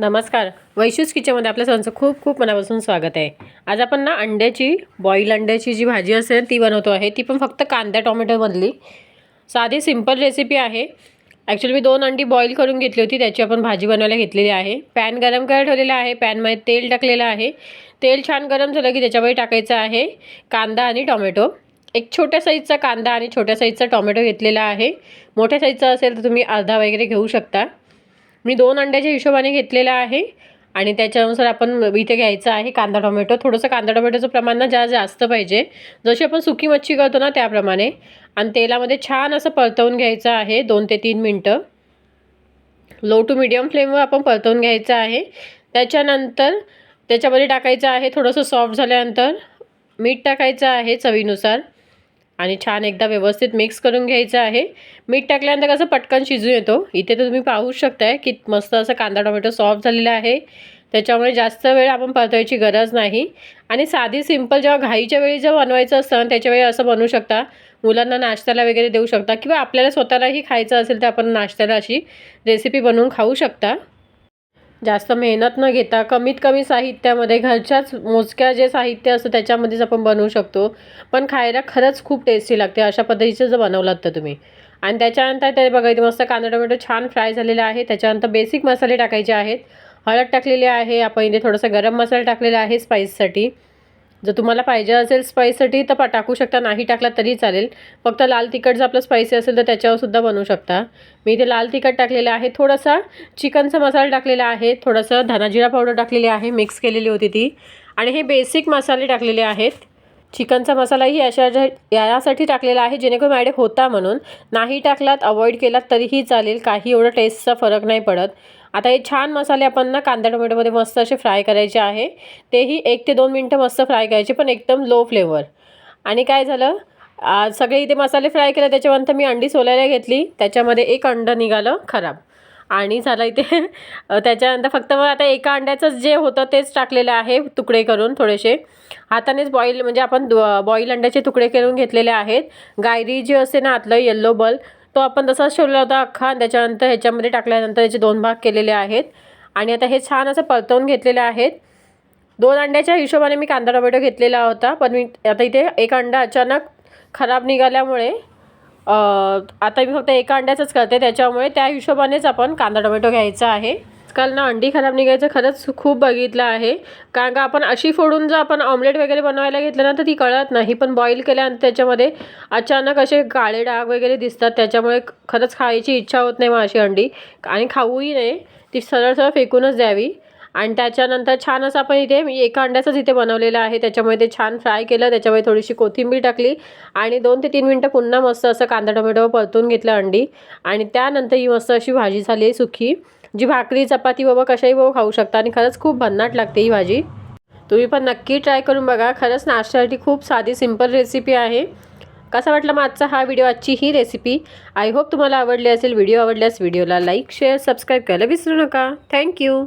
नमस्कार. वैशूस किचनमध्ये आपल्या सर्वांचं खूप खूप मनापासून स्वागत आहे. आज आपण ना अंड्याची बॉईल अंड्याची जी भाजी असेल ती बनवतो आहे. ती पण फक्त कांदा टोमॅटोमधली साधी सिंपल रेसिपी आहे. ॲक्च्युली मी दोन अंडी बॉईल करून घेतली होती. त्याची आपण भाजी बनवायला घेतलेली आहे. पॅन गरम करायला ठेवलेला आहे. पॅनमध्ये तेल टाकलेलं आहे. तेल छान गरम झालं की त्याच्यामध्ये टाकायचं आहे कांदा आणि टोमॅटो. एक छोट्या साईजचा कांदा आणि छोट्या साईजचा टोमॅटो घेतलेला आहे. मोठ्या साईजचा असेल तर तुम्ही अर्धा वगैरे घेऊ शकता. मी दोन अंड्याच्या हिशोबाने घेतलेला आहे आणि त्याच्यानुसार आपण इथे घ्यायचं आहे कांदा टोमॅटो. थोडंसं कांदा टोमॅटोचं प्रमाण ना जा जास्त पाहिजे. जशी आपण सुकी मच्छी करतो ना त्याप्रमाणे. आणि तेलामध्ये छान असं परतवून घ्यायचं आहे दोन ते तीन मिनटं. लो टू मिडियम फ्लेमवर आपण परतवून घ्यायचं आहे. त्याच्यानंतर त्याच्यामध्ये टाकायचं आहे थोडंसं सॉफ्ट झाल्यानंतर मीठ टाकायचं आहे चवीनुसार. आणि छान एकदा व्यवस्थित मिक्स करून घ्यायचं आहे. मीठ टाकल्यानंतर कसं पटकन शिजून येतो. इथे तर तुम्ही पाहूच शकताय की मस्त असं कांदा टोमॅटो सॉफ्ट झालेला आहे. त्याच्यामुळे जास्त वेळ आपण परतवायची गरज नाही. आणि साधी सिंपल जेव्हा घाईच्या वेळी जेव्हा बनवायचं असतं त्याच्यावेळी असं बनवू शकता. मुलांना नाश्त्याला वगैरे देऊ शकता. किंवा आपल्याला स्वतःलाही खायचं असेल तर आपण नाश्त्याला अशी रेसिपी बनवून खाऊ शकता. जास्त मेहनत न घेता कमीत कमी साहित्यामध्ये घरच्याच मोजक्या जे साहित्य असतं त्याच्यामध्येच आपण बनवू शकतो. पण खायला खरंच खूप टेस्टी लागते अशा पद्धतीचं जर बनवलात तर तुम्ही. आणि त्याच्यानंतर ते बघा इथे मस्त कांदा टोमॅटो छान फ्राय झालेला आहे त्याच्यानंतर बेसिक मसाले टाकायचे आहेत. हळद टाकलेली आहे आपण इथे थोडंसं गरम मसाला टाकलेला आहे स्पाईससाठी जर तुम्हाला पाहिजे असेल स्पाईससाठी तर टाकू शकता. नाही टाकला तरी चालेल. फक्त लाल तिखट जर आपलं स्पायसी असेल तर त्याच्यावर सुद्धा बनवू शकता. मी इथे लाल तिखट टाकलेलं आहे. थोडासा चिकनचा मसाला टाकलेला आहे. थोडंसं धनाजिरा पावडर टाकलेली आहे. मिक्स केलेली होती ती. आणि हे बेसिक मसाले टाकलेले आहेत. चिकनचा मसालाही अशा यासाठी टाकलेला आहे जेणेकरून माझ्याकडे होता म्हणून. नाही टाकलात अवॉइड केलात तरीही चालेल. काही एवढं टेस्टचा फरक नाही पडत. आता हे छान मसाले आपण ना कांदा टोमॅटोमध्ये मस्त असे फ्राय करायचे आहे. तेही एक ते दोन मिनटं मस्त फ्राय करायचे पण एकदम लो फ्लेवर. आणि काय झालं? सगळे इथे मसाले फ्राय केले त्याच्यानंतर मी अंडी सोलायला घेतली. त्याच्यामध्ये एक अंड निघालं खराब. आणि झालं इथे. त्याच्यानंतर फक्त मग आता एका अंड्याचंच जे होतं तेच टाकलेलं आहे तुकडे करून थोडेसे. हातानेच बॉईल म्हणजे आपण बॉईल अंड्याचे तुकडे करून घेतलेले आहेत. गायरी जी असते ना आतलं येल्लो बल तो आपण तसाच ठेवला होता अख्खा आणि त्याच्यानंतर ह्याच्यामध्ये टाकल्यानंतर याचे दोन भाग केलेले आहेत. आणि आता हे छान असं परतवून घेतलेले आहेत. दोन अंड्याच्या हिशोबाने मी कांदा टोमॅटो घेतलेला होता पण मी आता इथे एक अंडा अचानक खराब निघाल्यामुळे आता मी फक्त एका अंड्याचंच करते त्याच्यामुळे त्या हिशोबानेच आपण कांदा टोमॅटो घ्यायचा आहे. आजकाल ना अंडी खराब निघायचं खरंच खूप बघितलं आहे. कारण का आपण अशी फोडून जर आपण ऑमलेट वगैरे बनवायला घेतलं ना तर ती कळत नाही. पण बॉईल केल्यानंतर त्याच्यामध्ये अचानक असे काळे डाग वगैरे दिसतात त्याच्यामुळे खरंच खायची इच्छा होत नाही मग अशी अंडी. आणि खाऊही नाही ती सरळ सरळ फेकूनच द्यावी. आणि त्याच्यानंतर छान असं आपण इथे मी एका अंड्याचंच इथे बनवलेलं आहे. त्याच्यामुळे ते छान फ्राय केलं. त्याच्यामुळे थोडीशी कोथिंबीर टाकली आणि दोन ते तीन मिनटं पुन्हा मस्त असं कांदा टोमॅटो परतून घेतलं अंडी. आणि त्यानंतर ही मस्त अशी भाजी झाली आहे सुखी. जी भाकरी चपाती बाबा कशाही बाबा खाऊ शकता आणि खरंच खूप भन्नाट लागते ही भाजी. तुम्ही पण नक्की ट्राय करून बघा. खरंच नाश्त्यासाठी खूप साधी सिंपल रेसिपी आहे. कसा वाटला मग आजचा हा व्हिडिओ आजची ही रेसिपी आय होप तुम्हाला आवडली असेल. व्हिडिओ आवडल्यास व्हिडिओला लाईक शेअर सबस्क्राईब करायला विसरू नका. थँक्यू